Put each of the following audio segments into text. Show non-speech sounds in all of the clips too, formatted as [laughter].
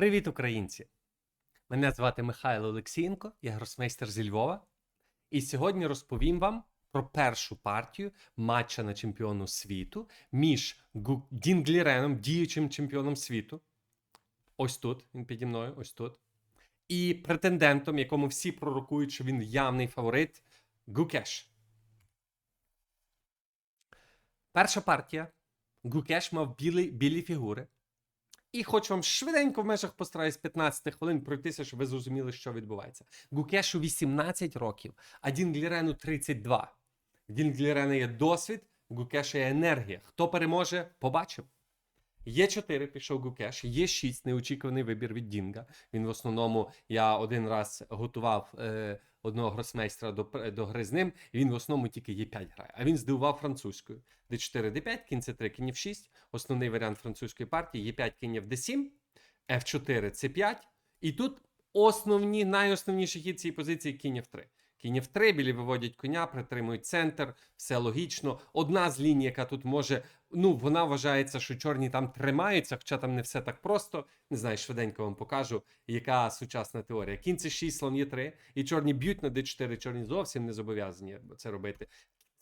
Привіт, українці! Мене звати Михайло Олексієнко, я гросмейстер зі Львова. І сьогодні розповім вам про першу партію матча на чемпіону світу між Дінгліреном, діючим чемпіоном світу. Ось тут, він піді мною, ось тут. І претендентом, якому всі пророкують, що він явний фаворит Гукеш. Перша партія. Гукеш мав білі, білі фігури. І хочу вам швиденько в межах постараюсь 15 хвилин пройтися, щоб ви зрозуміли, що відбувається. Гукешу 18 років, а Дінглірену 32. В Дінглірена є досвід, в Гукеша є енергія. Хто переможе, побачимо. Є 4 пішов Гукеш, є 6 неочікуваний вибір від Дінга. Він в основному я один раз готував е, одного гросмейстра до, до гри з ним, і він в основному тільки Є5 грає. А він здивував французькою. Д4, Д5, кінь c 3 кінь F6. Основний варіант французької партії Є5, кінь F7, F4, С5. І тут основні, найосновніші хід цієї позиції кінь F3. Кінь в трибілі виводять коня, притримують центр, все логічно. Одна з ліній, яка тут може, ну, вона вважається, що чорні там тримаються, хоча там не все так просто. Не знаю, швиденько вам покажу, яка сучасна теорія. Кінь це 6, слон є 3, і чорні б'ють на d4, чорні зовсім не зобов'язані це робити.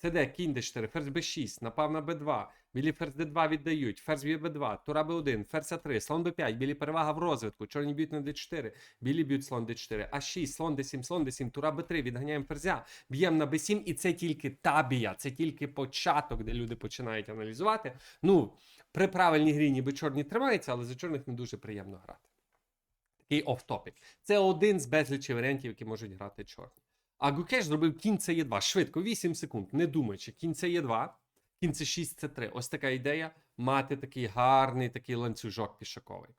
Це кінь d4, ферзь b6, напав на b2, білі ферзь d2 віддають, ферзь б'є b2, тура b1, ферзь a3, слон b5, білі перевага в розвитку, чорні б'ють на d4, білі б'ють слон d4, а6, слон d7, слон d7, тура b3, відганяємо ферзя, б'ємо на b7, і це тільки табія, це тільки початок, де люди починають аналізувати. Ну, при правильній грі ніби чорні тримаються, але за чорних не дуже приємно грати. Такий оф-топік. Це один з безлічі варіантів, які можуть грати чорні. А Гукеш зробив кінь це є 2 Швидко, 8 секунд, не думаючи. Кінь це є 2 кінь це 6 це 3 Ось така ідея мати такий гарний такий ланцюжок пішаковий.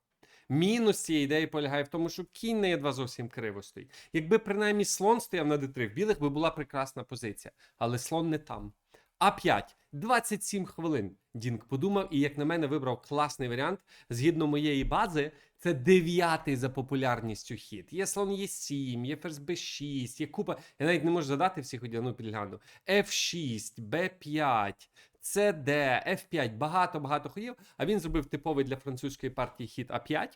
Мінус цієї ідеї полягає в тому, що кінь на Е2 зовсім криво стоїть. Якби принаймні слон стояв на Д3, в білих би була прекрасна позиція, але слон не там. А5 27 хвилин. Дінк подумав і, як на мене, вибрав класний варіант. Згідно моєї бази, це дев'ятий за популярністю хід. Є слон Е7, є ферзь Б6, є купа. Я навіть не можу задати всіх одягну підгляну. F6, B5, CD, F5, багато-багато ходів. А він зробив типовий для французької партії хід А5.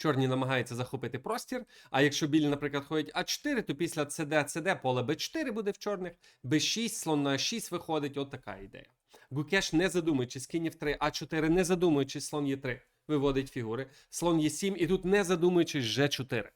Чорні намагаються захопити простір. А якщо білі, наприклад, ходять А4, то після CD, CD поле Б4 буде в чорних, Б6, слон на А6 виходить. От така ідея. Гукеш, не задумуючись, кінь F3, А4, не задумуючись, слон Е3 виводить фігури. Слон Е7, і тут не задумуючись Ж4.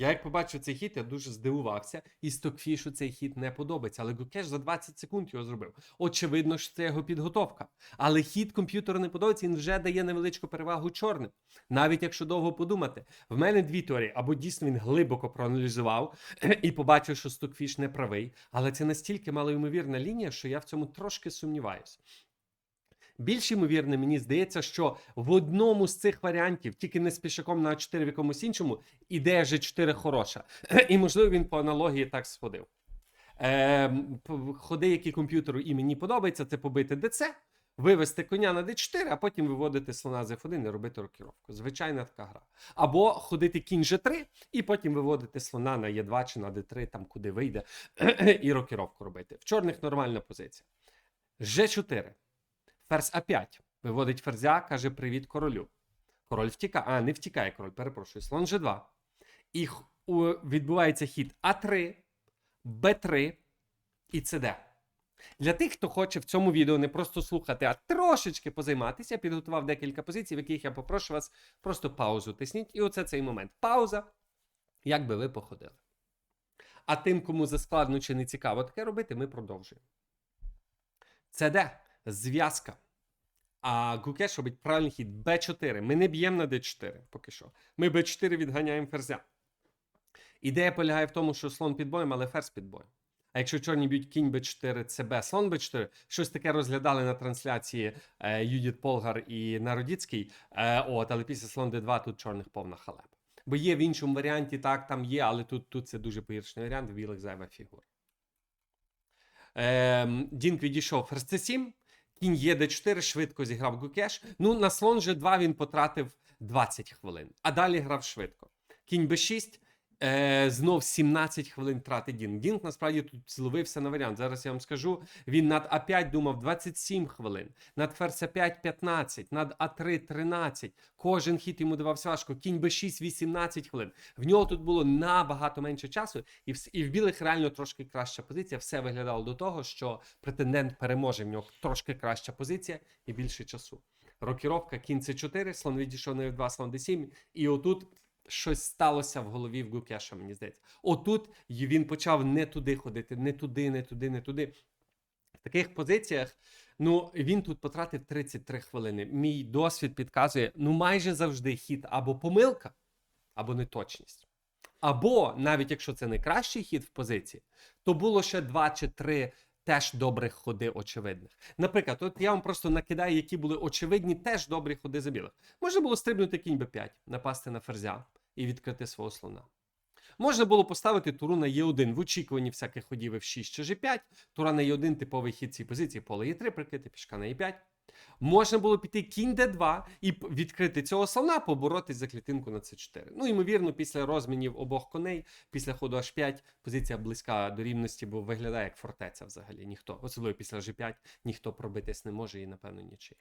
Я як побачив цей хід, я дуже здивувався, і Стокфішу цей хід не подобається. Але Гукеш за 20 секунд його зробив. Очевидно, що це його підготовка. Але хід комп'ютеру не подобається, він вже дає невеличку перевагу чорним. Навіть якщо довго подумати, в мене дві теорії. Або дійсно він глибоко проаналізував [clears throat] і побачив, що Стокфіш не правий. Але це настільки малоймовірна лінія, що я в цьому трошки сумніваюся. Більш ймовірне, мені здається, що в одному з цих варіантів, тільки не з пішаком на А4 в якомусь іншому, ідея G4 хороша. [clears throat] І, можливо, він по аналогії так сходив. Е, ходи, які комп'ютеру і мені подобається, це побити ДЦ, вивести коня на D4, а потім виводити слона з F1 і робити рокіровку. Звичайна така гра. Або ходити кінь G3 і потім виводити слона на Е2 чи на D3, там куди вийде, [clears throat] і рокіровку робити. В чорних нормальна позиція. G4. Ферзь А5. Виводить ферзя, каже привіт королю. Король втікає. А, не втікає король, перепрошую. Слон G2. І відбувається хід А3, Б3 і ЦД. Для тих, хто хоче в цьому відео не просто слухати, а трошечки позайматися, я підготував декілька позицій, в яких я попрошу вас просто паузу тисніть. І оце цей момент. Пауза. Як би ви походили. А тим, кому заскладно чи не цікаво таке робити, ми продовжуємо. ЦД зв'язка. А Гукеш робить правильний хід Б4. Ми не б'ємо на Д4 поки що. Ми Б4 відганяємо ферзя. Ідея полягає в тому, що слон під боєм, але ферзь під боєм. А якщо чорні б'ють кінь Б4, це Б, слон Б4, щось таке розглядали на трансляції е, Юдіт Полгар і Народіцький. Е, от, але після слон Д2 тут чорних повна халепа. Бо є в іншому варіанті, так, там є, але тут, тут це дуже погіршений варіант, в білих зайва фігура. Ем, Дінк відійшов ферзь С7, кінь є Д4, швидко зіграв Гукеш. Ну, на слон G2 він потратив 20 хвилин, а далі грав швидко. Кінь Б6, Е, знов 17 хвилин тратить Дінг. Дінг насправді тут зловився на варіант. Зараз я вам скажу. Він над А5 думав 27 хвилин, над ферзь 5 15, над А3 13. Кожен хід йому давався важко. Кінь Б6 18 хвилин. В нього тут було набагато менше часу, і в, і в білих реально трошки краща позиція. Все виглядало до того, що претендент переможе. В нього трошки краща позиція і більше часу. Рокіровка, кінь С4, слон відійшов на F2, слон D7, і отут щось сталося в голові в Гукеша, мені здається. Отут він почав не туди ходити, не туди, не туди, не туди. В таких позиціях, ну, він тут потратив 33 хвилини. Мій досвід підказує, ну, майже завжди хід або помилка, або неточність. Або, навіть якщо це не кращий хід в позиції, то було ще два чи три теж добрих ходи очевидних. Наприклад, от я вам просто накидаю, які були очевидні теж добрі ходи за білих. Можна було стрибнути кінь Б5, напасти на ферзя і відкрити свого слона. Можна було поставити туру на Е1 в очікуванні всяких ходів F6 чи G5. Тура на Е1 типовий хід цій позиції, поле Е3 прикрити, пішка на Е5. Можна було піти кінь Д2 і відкрити цього слона, поборотись за клітинку на С4. Ну, ймовірно, після розмінів обох коней, після ходу H5, позиція близька до рівності, бо виглядає як фортеця взагалі. Ніхто, особливо після G5, ніхто пробитись не може і, напевно, нічия.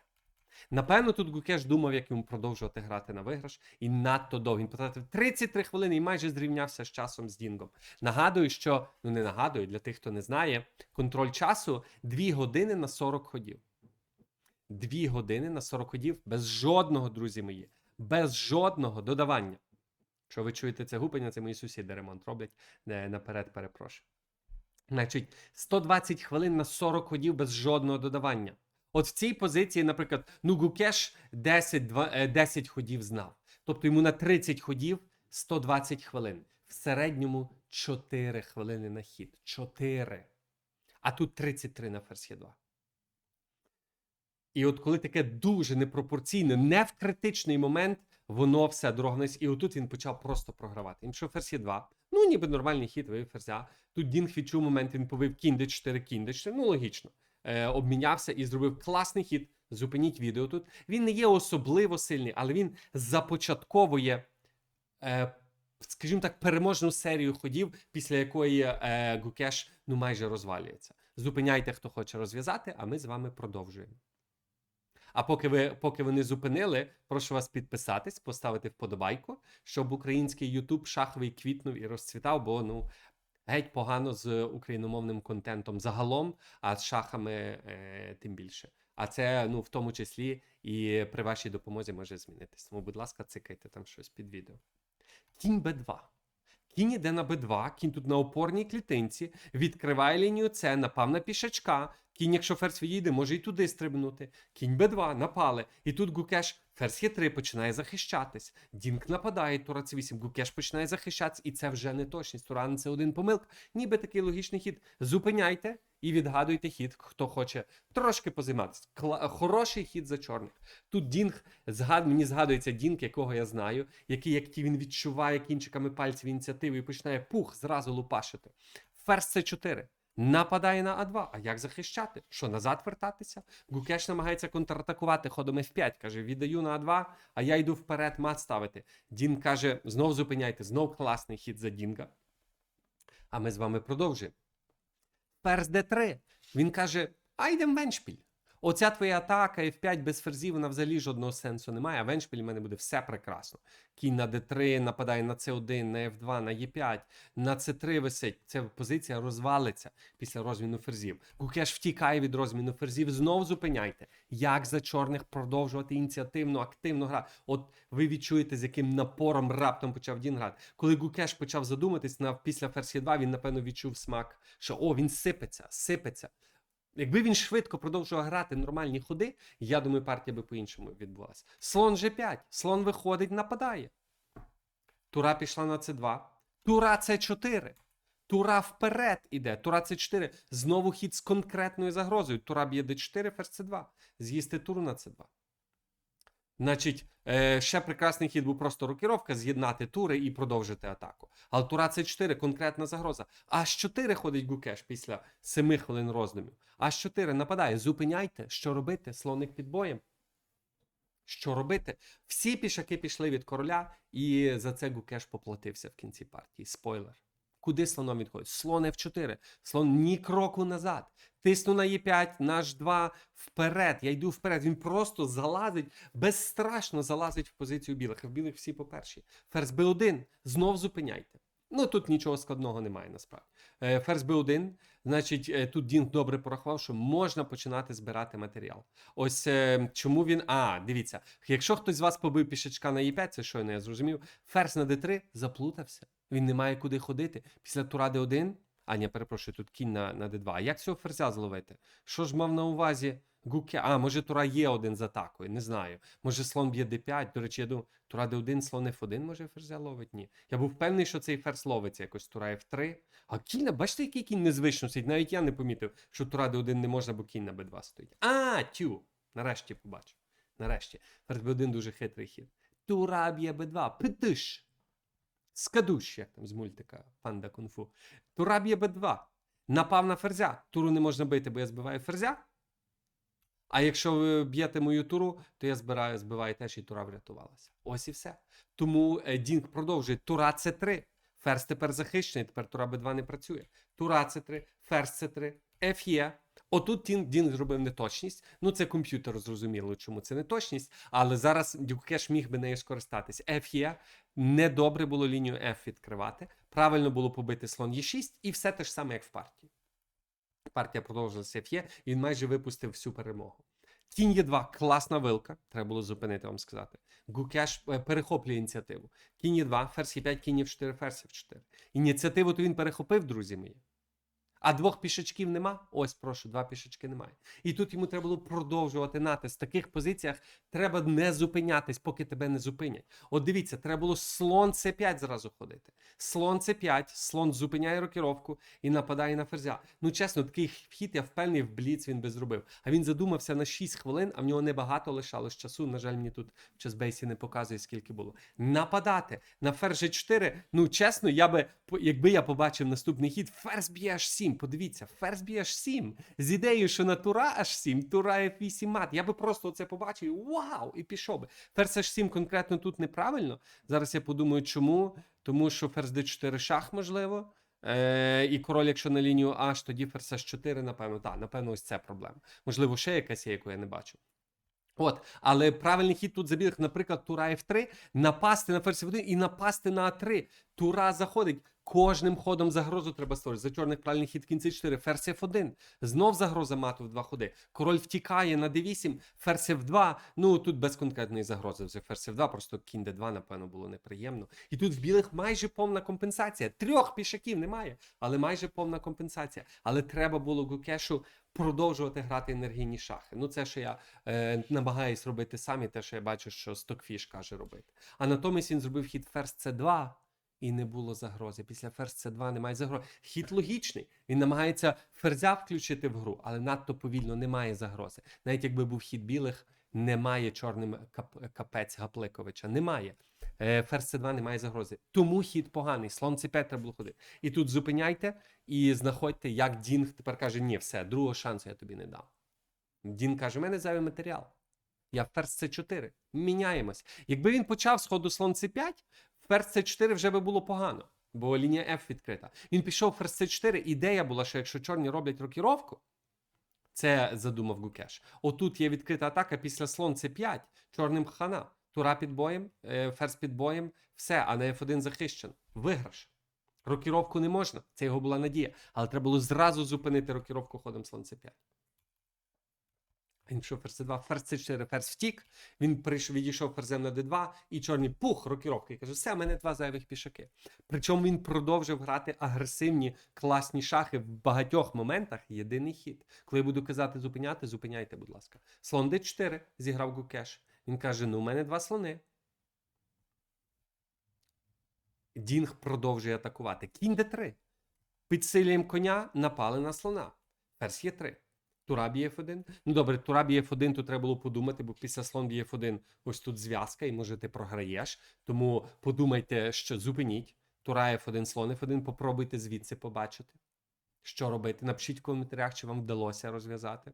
Напевно, тут Гукеш думав, як йому продовжувати грати на виграш, і надто довго. Він потратив 33 хвилини і майже зрівнявся з часом з Дінгом. Нагадую, що ну не нагадую для тих, хто не знає, контроль часу 2 години на 40 ходів. 2 години на 40 ходів без жодного, друзі мої, без жодного додавання. Що ви чуєте це гупання, це мої сусіди ремонт роблять. Е, Наперед перепрошую. Значить, 120 хвилин на 40 ходів без жодного додавання. От в цій позиції, наприклад, ну Гукеш 10, два- е, 10 ходів знав. Тобто йому на 30 ходів 120 хвилин. В середньому 4 хвилини на хід. 4. А тут 33 на ферзь 2. І от коли таке дуже непропорційне, не в критичний момент, воно все дорогнись. І отут він почав просто програвати. Він пішов ферзь 2. Ну, ніби нормальний хід, вивів ферзя. Тут Дінг відчув момент, він повив кінь d4, кінь d4. Ну, логічно. Е, обмінявся і зробив класний хід. Зупиніть відео тут. Він не є особливо сильний, але він започатковує, е, скажімо так, переможну серію ходів, після якої е, Гукеш ну майже розвалюється. Зупиняйте, хто хоче розв'язати, а ми з вами продовжуємо. А поки ви поки ви зупинили, прошу вас підписатись, поставити вподобайку, щоб український YouTube шаховий квітнув і розцвітав, бо ну геть погано з україномовним контентом загалом, а з шахами е, тим більше. А це ну в тому числі і при вашій допомозі може змінитись. Тому, будь ласка, цикайте там щось під відео. Кінь Б2. Кінь іде на Б2, кінь тут на опорній клітинці, відкриває лінію С, напав на пішачка. Кінь, якщо ферзь відійде, може і туди стрибнути. Кінь Б2, напали. І тут Гукеш, ферзь Е3 починає захищатись. Дінк нападає, Тура С8, Гукеш починає захищатись, і це вже не точність. Тура на С1 помилка. Ніби такий логічний хід. Зупиняйте і відгадуйте хід, хто хоче трошки позайматися. Кла- Хороший хід за чорних. Тут Дінг, згад... мені згадується Дінг, якого я знаю, який, як він відчуває кінчиками пальців ініціативу і починає пух зразу лупашити. Ферзь С4. Нападає на А2. А як захищати? Що назад вертатися? Гукеш намагається контратакувати ходом F5. Каже: віддаю на А2, а я йду вперед, мат ставити. Дін каже: знов зупиняйте, знов класний хід за Дінга. А ми з вами продовжуємо. Ферзь Д3. Він каже: а йдемо в Веншпіль. Оця твоя атака F5 без ферзів, вона взагалі жодного сенсу немає. А в Веншпілі в мене буде все прекрасно. Кінь на D3 нападає на C1, на F2, на E5, на C3 висить. Ця позиція розвалиться після розміну ферзів. Гукеш втікає від розміну ферзів. Знов зупиняйте. Як за чорних продовжувати ініціативно, активно грати? От ви відчуєте, з яким напором раптом почав Дін грати. Коли Гукеш почав задуматись на після ферзь 2 він напевно відчув смак, що о, він сипеться, сипеться. Якби він швидко продовжував грати нормальні ходи, я думаю, партія би по-іншому відбулася. Слон G5. Слон виходить, нападає. Тура пішла на c2. Тура c4. Тура вперед іде. Тура c4. Знову хід з конкретною загрозою. Тура б'є d4, ферзь c2. З'їсти туру на c2. Значить, е, ще прекрасний хід був просто рокіровка, з'єднати тури і продовжити атаку. Але тура c4 конкретна загроза. Аж 4 ходить Гукеш після 7 хвилин роздумів. Аж 4 нападає. Зупиняйте, що робити? Слоник під боєм. Що робити? Всі пішаки пішли від короля, і за це Гукеш поплатився в кінці партії. Спойлер. Куди слоном відходить? Слон F4. Слон ні кроку назад. Тисну на Е5, на H2, вперед. Я йду вперед. Він просто залазить, безстрашно залазить в позицію білих. В білих всі по першій. Ферзь Б1. Знов зупиняйте. Ну тут нічого складного немає насправді. Е, Ферзь Б1, значить, е, тут Дінг добре порахував, що можна починати збирати матеріал. Ось е, чому він. А, дивіться, якщо хтось з вас побив пішачка на Е5, це щойно я зрозумів. Ферзь на Д3 заплутався. Він не має куди ходити. Після тура Д1. А, перепрошую, тут кінь на, на Д2. А як цього ферзя зловити? Що ж мав на увазі Гуке? А, може тура є один з атакою, не знаю. Може слон б'є Д5. До речі, я думаю, тура Д1, слон F1, може ферзя ловить? Ні. Я був впевнений, що цей ферзь ловиться якось тура F3. А кінь, бачите, який кінь незвично стоїть? Навіть я не помітив, що тура Д1 не можна, бо кінь на Б2 стоїть. А, тю! Нарешті побачив. Нарешті. Ферзь Б1 дуже хитрий хід. Тура б'є Б2. Питиш. Скадуш, як там з мультика Панда Кунг-фу. Тура б'є Б2. Напав на ферзя. Туру не можна бити, бо я збиваю ферзя. А якщо ви б'єте мою туру, то я збираю, збиваю теж і тура врятувалася. Ось і все. Тому е, Дінг продовжує. Тура С3. Ферзь тепер захищений, тепер тура Б2 не працює. Тура С3, ферзь С3, Ф є. Отут Дінг, Дінг зробив неточність. Ну, це комп'ютер зрозуміло, чому це неточність. Але зараз Дюкеш міг би нею скористатись. Ф є. Недобре було лінію F відкривати. Правильно було побити слон Е6, і все те ж саме, як в партії. Партія продовжилася Ф'є, і він майже випустив всю перемогу. Кінь Є2, класна вилка. Треба було зупинити вам сказати. Гукеш е, перехоплює ініціативу. Кінь Є2, ферзь Е5, кінь F4, ферзь F4. Ініціативу то він перехопив, друзі мої. А двох пішачків нема. Ось, прошу, два пішачки немає. І тут йому треба було продовжувати натиск. В таких позиціях треба не зупинятись, поки тебе не зупинять. От дивіться, треба було слон С5 зразу ходити. Слон С5, слон зупиняє рокіровку і нападає на ферзя. Ну, чесно, такий вхід, я впевнений, в бліц він би зробив. А він задумався на 6 хвилин, а в нього небагато лишалось часу. На жаль, мені тут в часбейсі не показує, скільки було. Нападати на ферзь G4. Ну, чесно, я би, якби я побачив наступний хід, ферзь б'є H7. Подивіться, ферзь б'є H7. З ідеєю, що на тура H7, тура F8 мат. Я би просто це побачив, вау, і пішов би. Ферзь H7 конкретно тут неправильно. Зараз я подумаю, чому. Тому що ферзь D4 шах, можливо. Е, і король, якщо на лінію H, тоді ферзь H4, напевно, так, напевно, ось це проблема. Можливо, ще якась є, яку я не бачу. От, але правильний хід тут забіг, наприклад, тура F3, напасти на ферзь F1 і напасти на А3. Тура заходить. Кожним ходом загрозу треба створити. За чорних правильний хід кінці 4. Ферзь F1. Знов загроза мату в два ходи. Король втікає на D8, ферзь F2. Ну тут без конкретної загрози. Вже ферзь F2, просто кінь D2, напевно, було неприємно. І тут в білих майже повна компенсація. Трьох пішаків немає, але майже повна компенсація. Але треба було Гукешу продовжувати грати енергійні шахи. Ну, це що я е, намагаюсь робити самі, те, що я бачу, що Стокфіш каже робити. А натомість він зробив хід ферзь С2. І не було загрози. Після ферзь С2 немає загрози. Хід логічний. Він намагається ферзя включити в гру, але надто повільно немає загрози. Навіть якби був хід білих, немає чорним кап- капець Гапликовича. Немає. Ферзь С2 немає загрози. Тому хід поганий. Слон С5 треба було ходити. І тут зупиняйте і знаходьте, як Дінг тепер каже: ні, все, другого шансу я тобі не дам. Дін каже: у мене зайвий матеріал. Я ферзь С4. Міняємось. Якби він почав з ходу слон С5, ферзь С4 вже би було погано, бо лінія F відкрита. Він пішов ферзь С4. Ідея була, що якщо чорні роблять рокіровку, це задумав Гукеш. Отут є відкрита атака після слон С5, чорним хана. Тура під боєм, е, ферзь під боєм, все, а на F1 захищен. Виграш. Рокіровку не можна, це його була надія. Але треба було зразу зупинити рокіровку ходом слон С5. Він пішов ферзь С2, ферзь С4, ферзь втік. Він прийшов, відійшов ферзем на Д2, і чорні пух, рокіровки. І каже, все, в мене два зайвих пішаки. Причому він продовжив грати агресивні, класні шахи в багатьох моментах. Єдиний хід. Коли я буду казати зупиняти, зупиняйте, будь ласка. Слон Д4 зіграв Гукеш. Він каже: ну, у мене два слони. Дінг продовжує атакувати. Кінь Д3. Підсилюємо коня, напали на слона. Ферзь є 3. Тура б'є F1. Ну добре, тура б'є F1, тут треба було подумати, бо після слон б'є F1 ось тут зв'язка, і може ти програєш. Тому подумайте, що зупиніть. Тура F1, слон F1, попробуйте звідси побачити. Що робити? Напишіть в коментарях, чи вам вдалося розв'язати.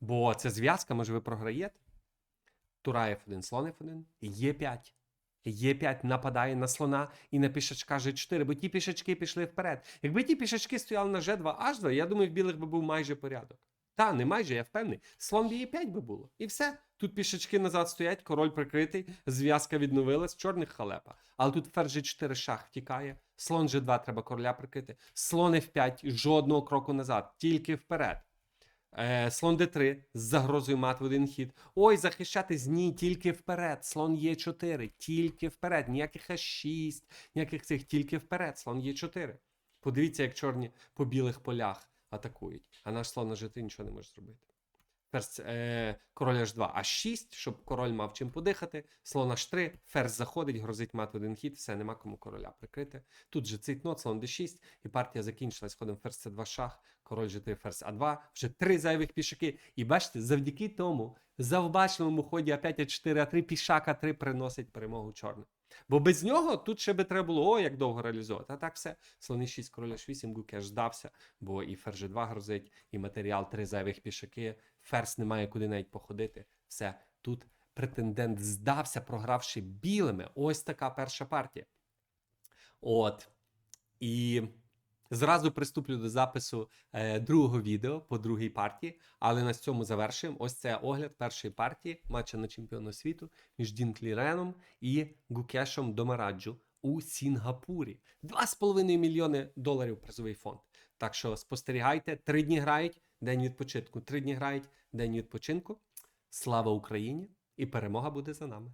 Бо це зв'язка, може ви програєте. Тура F1, слон F1, Е5. Е5 нападає на слона і на пішачка G4, бо ті пішачки пішли вперед. Якби ті пішачки стояли на G2, H2, я думаю, в білих би був майже порядок. Та, не майже, я впевнений. Слон Е5 би було. І все. Тут пішачки назад стоять, король прикритий, зв'язка відновилась, чорних халепа. Але тут ферзь G4 шах втікає, слон G2 треба короля прикрити, слон F5, жодного кроку назад, тільки вперед. Е, слон d3 з загрозою мат в один хід. Ой, захищатись ні, тільки вперед. Слон Е4, тільки вперед. Ніяких H6, ніяких цих, тільки вперед. Слон Е4. Подивіться, як чорні по білих полях атакують. А наш слон на G3 нічого не може зробити. Ферзь, е, король H2, H6, щоб король мав чим подихати. Слон H3, ферзь заходить, грозить мат в один хід, все, нема кому короля прикрити. Тут же цейтнот, слон D6, і партія закінчилась. Ходимо ферзь C2 шах, король G3, ферзь А2, вже три зайвих пішаки. І бачите, завдяки тому завбачливому ході А5, А4, А3, пішак А3 приносить перемогу чорним. Бо без нього тут ще би треба було, о, як довго реалізувати. А так все, слони 6, короля H8, Гукеш здався, бо і ферзь G2 грозить, і матеріал, три зайвих пішаки, ферзь немає куди навіть походити. Все, тут претендент здався, програвши білими. Ось така перша партія. От. І зразу приступлю до запису е, другого відео по другій партії, але на цьому завершуємо. Ось це огляд першої партії матча на чемпіона світу між Дін Кліреном і Гукешем Домараджу у Сінгапурі. 2,5 мільйони доларів призовий фонд. Так що спостерігайте, три дні грають, день відпочинку. Три дні грають, день відпочинку. Слава Україні! І перемога буде за нами.